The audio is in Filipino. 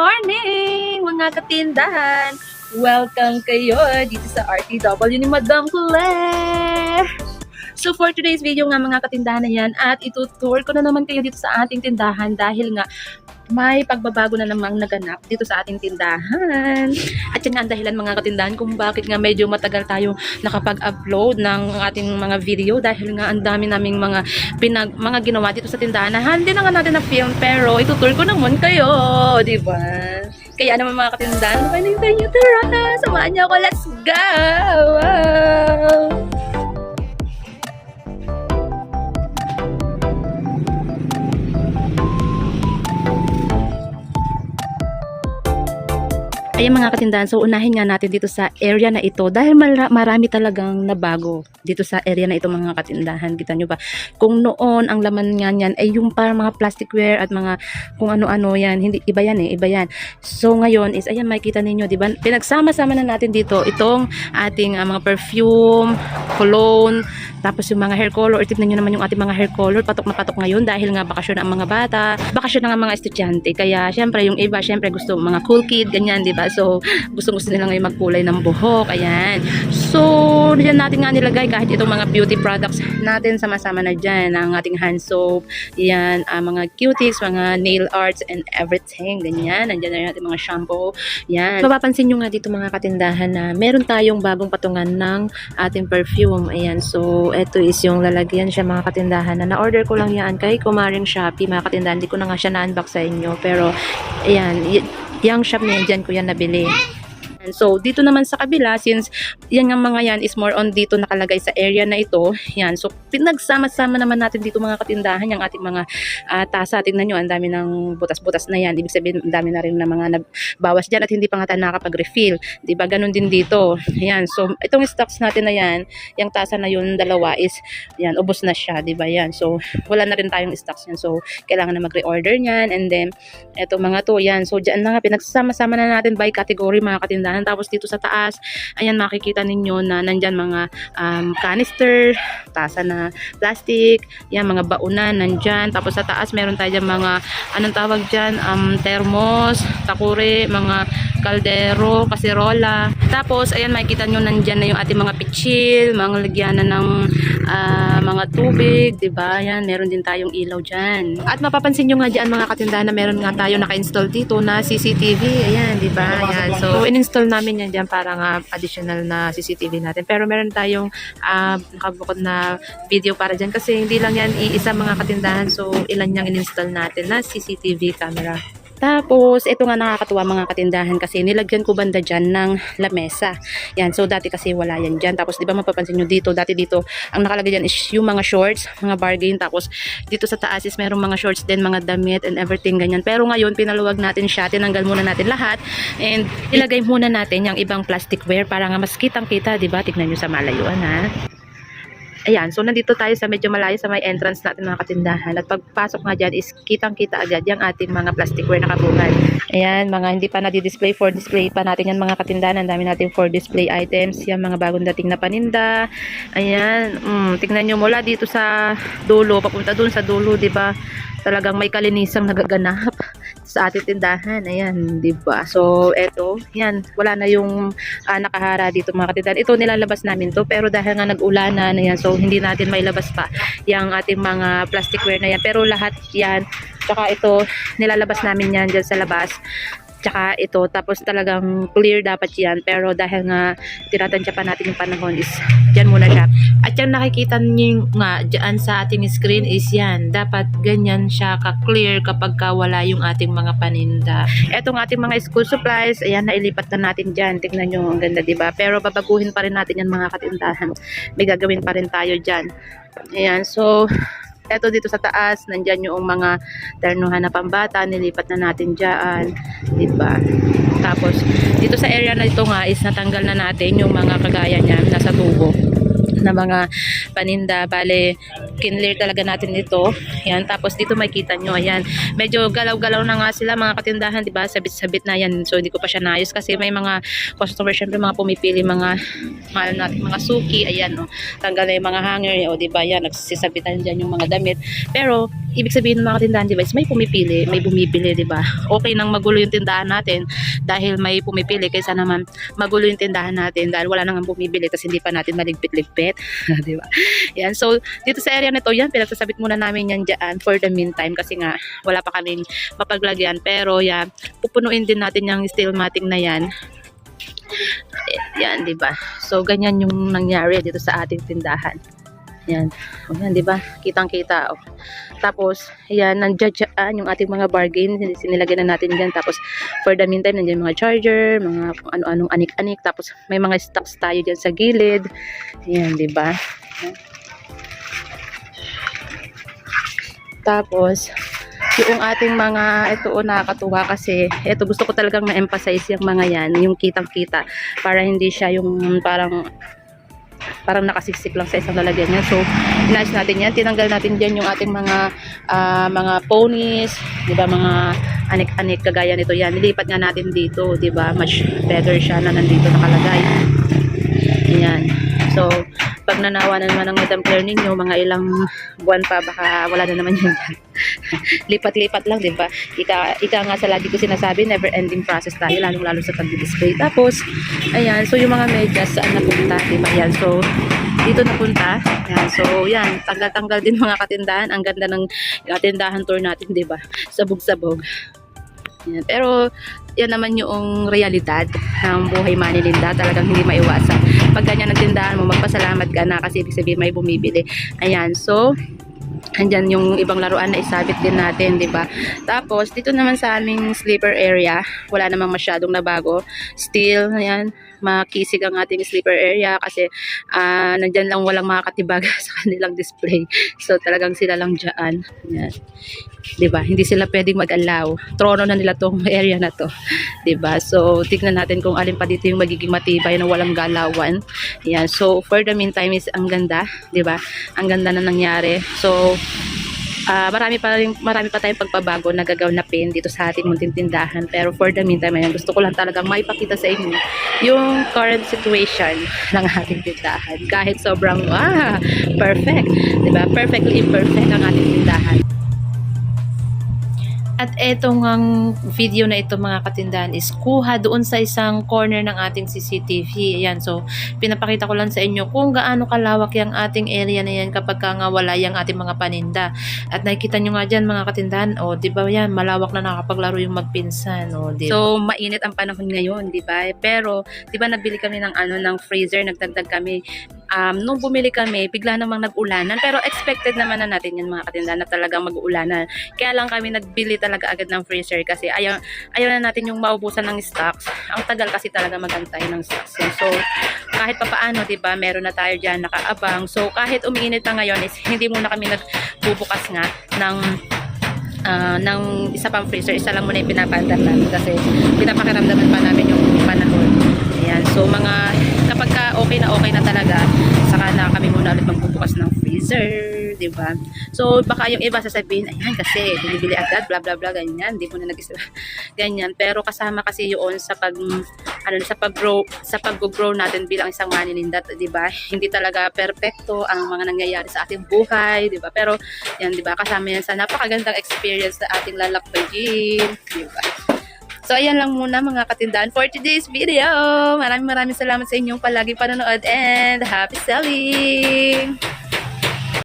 morning, mga katindahan! Welcome kayo dito sa RTW ni Madam Claire! So for today's video nga mga katindahan na yan at itutour ko na naman kayo dito sa ating tindahan dahil nga may pagbabago na namang naganap dito sa ating tindahan. At yan nga ang dahilan mga katindahan kung bakit nga medyo matagal tayong nakapag-upload ng ating mga video dahil nga ang dami naming mga pinag, mga ginawa dito sa tindahan na hindi na nga natin na film pero itutour ko naman kayo, di ba? Kaya naman mga katindahan, panintay nyo tara! Samahan niyo ako, let's go! Wow! Ayan mga katindahan, so unahin nga natin dito sa area na ito dahil mara- marami talagang nabago dito sa area na ito mga katindahan. Kita nyo ba? Kung noon ang laman nga niyan ay yung parang mga plasticware at mga kung ano-ano yan. Hindi, iba yan eh, iba yan. So ngayon is, ayan makikita ninyo, di ba? Pinagsama-sama na natin dito itong ating ah, mga perfume, cologne, tapos yung mga hair color, or tignan nyo naman yung ating mga hair color, patok na patok ngayon dahil nga bakasyon ang mga bata, bakasyon na nga mga estudyante. Kaya syempre yung iba, syempre gusto mga cool kid, ganyan, di ba? So gusto gusto nila ngayon magkulay ng buhok, ayan. So diyan natin nga nilagay kahit itong mga beauty products natin sama-sama na dyan, ang ating hand soap, yan, ah, mga cutics, mga nail arts and everything, ganyan. Nandiyan na natin mga shampoo, yan. Mapapansin nyo nga dito mga katindahan na meron tayong bagong patungan ng ating perfume. Ayan, so ito is yung lalagyan siya mga katindahan na na-order ko lang yan kay Kumaring Shopee mga katindahan. Hindi ko na nga siya na-unbox sa inyo. Pero, ayan, yung shop na yan, dyan ko yan nabili. And so, dito naman sa kabila, since yan nga mga yan is more on dito nakalagay sa area na ito, yan. So, pinagsama-sama naman natin dito mga katindahan, yung ating mga ah, tasa. Tingnan nyo, ang dami ng butas-butas na yan. Ibig sabihin, ang dami na rin na mga nabawas dyan at hindi pa nga tayo nakapag-refill. Di ba? Ganun din dito. Yan. So, itong stocks natin na yan, yung tasa na yun, dalawa is, yan, ubos na siya. Ba? Yan. So, wala na rin tayong stocks yan. So, kailangan na mag-reorder niyan. And then, eto mga to, yan. So, dyan na nga, pinagsama-sama na natin by category mga katindahan. Tapos dito sa taas, ayan, makikita ninyo na nandyan mga um, canister, tasa na plastic, yan, mga baunan, nandyan. Tapos sa taas, meron tayo dyan mga, anong tawag dyan, um, thermos, takure, mga kaldero, kaserola. Tapos, ayan, makikita nyo nandyan na yung ating mga pitchil, mga lagyanan ng ah, mga tubig, ba? Yan, meron din tayong ilaw dyan. At mapapansin nyo nga dyan mga katindahan na meron nga tayo naka-install dito na CCTV. Ayan, ba? Ayan. So, in-install namin yan dyan para nga additional na CCTV natin. Pero meron tayong ah, nakabukod na video para dyan kasi hindi lang yan iisa mga katindahan. So, ilan yung in-install natin na CCTV camera. Tapos, ito nga nakakatuwa mga katindahan kasi nilagyan ko banda dyan ng lamesa. Yan, so dati kasi wala yan dyan. Tapos, di ba mapapansin nyo dito, dati dito, ang nakalagay dyan is yung mga shorts, mga bargain. Tapos, dito sa taas is merong mga shorts din, mga damit and everything ganyan. Pero ngayon, pinaluwag natin siya, tinanggal muna natin lahat. And, ilagay muna natin yung ibang plasticware para nga mas kitang-kita, di ba? Tignan nyo sa malayuan, ha? Ayan, so nandito tayo sa medyo malayo sa may entrance natin mga katindahan. At pagpasok nga dyan is kitang-kita agad yung ating mga plasticware na kabungan. Ayan, mga hindi pa nadi-display for display pa natin yan mga katindahan. Ang dami natin for display items. Yan, mga bagong dating na paninda. Ayan, mm, tingnan nyo mula dito sa dulo, papunta dun sa dulo, ba? Talagang may kalinisang nagaganap sa ating tindahan. Ayan, di ba? So, eto, yan, wala na yung ah, nakahara dito mga katindahan. Ito nilalabas namin to, pero dahil nga nag-ulanan, ayan, so hindi natin mailabas pa yung ating mga plasticware na yan. Pero lahat yan, tsaka ito, nilalabas namin yan dyan sa labas tsaka ito tapos talagang clear dapat yan. Pero dahil nga tinatansya pa natin yung panahon is dyan muna siya. At yung nakikita niyo nga dyan sa ating screen is yan. Dapat ganyan siya ka-clear kapag ka wala yung ating mga paninda. Etong ating mga school supplies ayan nailipat na natin dyan. Tignan nyo ang ganda diba? Pero babaguhin pa rin natin yan mga katindahan. May gagawin pa rin tayo dyan. Ayan so eto dito sa taas, nandyan yung mga ternuhan na pambata, nilipat na natin dyan, di ba? Tapos, dito sa area na ito nga is natanggal na natin yung mga kagaya niya nasa tubo na mga paninda. Bale, kinlear talaga natin ito. Yan. Tapos dito makita nyo, ayan. Medyo galaw-galaw na nga sila mga katindahan, di ba? Sabit-sabit na yan. So, hindi ko pa siya naayos kasi may mga customer, syempre mga pumipili, mga mahal natin, mga suki. Ayan, no. Tanggal na yung mga hanger. O, di ba? Yan, nagsisabitan dyan yung mga damit. Pero, ibig sabihin ng mga tindahan, is may pumipili, may bumibili, di ba? Okay nang magulo yung tindahan natin dahil may pumipili kaysa naman magulo yung tindahan natin dahil wala nang bumibili tapos hindi pa natin maligpit-ligpit, di ba? Yan. So, dito sa area nito, yan, pinagsasabit muna namin yan dyan for the meantime kasi nga wala pa kaming mapaglagyan. Pero, yan, pupunuin din natin yung steel matting na yan. Yan, di ba? So, ganyan yung nangyari dito sa ating tindahan. Yan. O yan, di ba? Kitang-kita. O. Tapos, yan, nandiyan dyan yung ating mga bargain. Sinilagyan na natin dyan. Tapos, for the meantime, nandiyan mga charger, mga ano-anong anik-anik. Tapos, may mga stocks tayo dyan sa gilid. Yan, di ba? Tapos, yung ating mga, ito o nakakatuwa kasi, ito gusto ko talagang ma-emphasize yung mga yan, yung kitang-kita, para hindi siya yung parang parang nakasiksik lang sa isang lalagyan niya. So, inayos natin yan. Tinanggal natin dyan yung ating mga ah, mga ponies, di ba, mga anik-anik kagaya nito yan. Nilipat nga natin dito, di ba, much better siya na nandito nakalagay. Yan. So, pag nanawa na naman ng Madam Claire ninyo, mga ilang buwan pa, baka wala na naman yan dyan. Lipat-lipat lang, di ba? Ika, ika nga sa lagi ko sinasabi, never-ending process tayo, lalong-lalo sa pag-display. Tapos, ayan, so yung mga medyas, saan napunta, di ba? Yan, so, dito napunta. Yan, so, yan, tanggal-tanggal din mga katindahan. Ang ganda ng katindahan tour natin, di ba? Sabog-sabog. Pero, yan naman yung realidad ng buhay Manilinda. Talagang hindi maiwasan. Pag ganyan ang tindahan mo, magpasalamat ka na kasi ibig sabihin may bumibili. Ayan, so, andyan yung ibang laruan na isabit din natin, di ba? Tapos, dito naman sa aming sleeper area, wala namang masyadong nabago. Still, ayan, makisig ang ating sleeper area kasi ah, nandyan lang walang makakatibag sa kanilang display. So, talagang sila lang dyan. Ayan. 'di ba? Hindi sila pwedeng mag-allow. Trono na nila tong area na to, 'di ba? So, tignan natin kung alin pa dito yung magiging matibay na walang galawan. Yan. So, for the meantime is ang ganda, 'di ba? Ang ganda na nangyari. So, ah marami pa rin, marami pa tayong pagpabago na gaganapin dito sa ating munting tindahan. Pero for the meantime, ayan, gusto ko lang talagang maipakita sa inyo yung current situation ng ating tindahan. Kahit sobrang, ah, perfect. ba? Perfectly imperfect ang ating tindahan. At etong ang video na ito mga katindahan is kuha doon sa isang corner ng ating CCTV. Ayan, so pinapakita ko lang sa inyo kung gaano kalawak yung ating area na yan kapag ka nga wala yung ating mga paninda. At nakikita nyo nga dyan mga katindahan, o oh, di ba yan, malawak na nakapaglaro yung magpinsan. Oh, di So mainit ang panahon ngayon, di ba? Pero di ba nabili kami ng ano ng freezer, nagdagdag kami um, nung bumili kami, bigla namang nag-ulanan. Pero expected naman na natin yan mga katindahan na talagang mag-ulanan. Kaya lang kami nagbili talaga agad ng freezer kasi ayaw, ayaw na natin yung maubusan ng stocks. Ang tagal kasi talaga magantay ng stocks. yan. So, kahit pa paano, di ba, meron na tayo dyan nakaabang. So, kahit umiinit na ngayon, is hindi muna kami nagbubukas nga ng ah, ng isa pang freezer. Isa lang muna yung pinapandar namin kasi pinapakiramdaman pa namin yung. Ayan. So, mga kapag ka okay na okay na talaga, saka na kami muna ulit magbubukas ng freezer, di ba? So, baka yung iba sasabihin, ayan kasi, binibili agad, bla bla bla, ganyan, di mo na nag ganyan. Pero kasama kasi yun sa pag, ano, sa pag-grow, sa pag-grow natin bilang isang maninindat, ba? Hindi talaga perpekto ang mga nangyayari sa ating buhay, di ba? Pero, yan, ba? Kasama yan sa napakagandang experience na ating lalakbayin, di ba? So, ayan lang muna mga katindahan for today's video. Maraming maraming salamat sa inyong palagi panonood and happy selling!